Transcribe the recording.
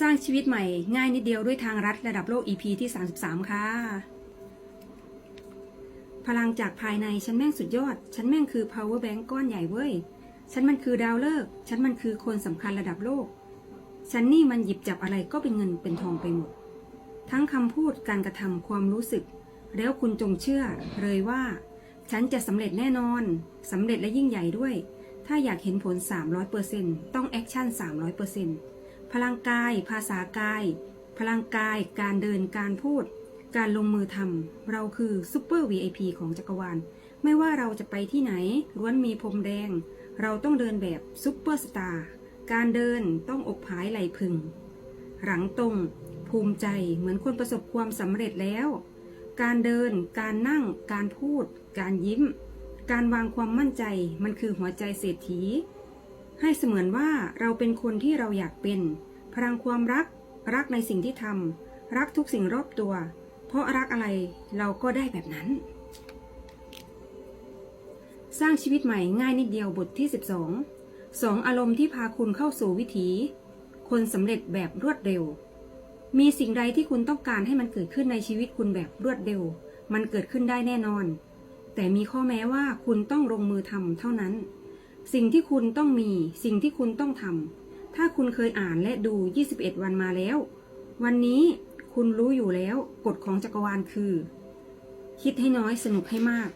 สร้างชีวิตใหม่ง่ายนิดเดียวด้วยทางรัฐระดับโลก EP ที่ 33 ค่ะ พลังจากภายในฉันแม่งสุดยอด ฉันแม่งคือ power bank ก้อนใหญ่เว้ย ฉันมันคือดาวฤกษ์ฉันมันคือคนสำคัญระดับโลก ฉันนี่มันหยิบจับอะไรก็เป็นเงินเป็นทองไปหมด ทั้งคำพูดการกระทำความรู้สึก แล้วคุณจงเชื่อเลยว่า ฉันจะสำเร็จแน่นอนสำเร็จและยิ่งใหญ่ด้วย ถ้าอยากเห็นผล 300%ต้องแอคชั่น 300% พลังกาย ภาษากาย พลังกาย การเดิน การพูด การลงมือทำ เราคือซูเปอร์ VIP ของจักรวาล ไม่ว่าเราจะไปที่ไหนล้วนมีพรมแดง เราต้องเดินแบบซูเปอร์สตาร์ การเดินต้องอกผายไหลพึง หลังตรง ภูมิใจ เหมือนคนประสบความสำเร็จแล้ว การเดิน การนั่ง การพูด การยิ้ม การวางความมั่นใจ มันคือหัวใจเศรษฐี ให้เสมือนว่าเราเป็นคนที่เราอยากเป็น พลังความรัก รักในสิ่งที่ทำรักทุกสิ่งรอบตัว เพราะรักอะไรเราก็ได้แบบนั้น สร้างชีวิตใหม่ง่ายนิดเดียวบทที่ 12สองอารมณ์ที่พาคุณเข้าสู่วิถี คนสำเร็จแบบรวดเร็ว มีสิ่งใดที่คุณต้องการให้มันเกิดขึ้นในชีวิตคุณแบบรวดเร็ว มันเกิดขึ้นได้แน่นอน แต่มีข้อแม้ว่าคุณต้องลงมือทำเท่านั้น สิ่งที่คุณต้องมี สิ่งที่คุณต้องทำ ถ้าคุณเคยอ่านและดู 21 วันมาแล้ว วันนี้คุณรู้อยู่แล้ว กฎของจักรวาลคือ คิดให้น้อยสนุกให้มาก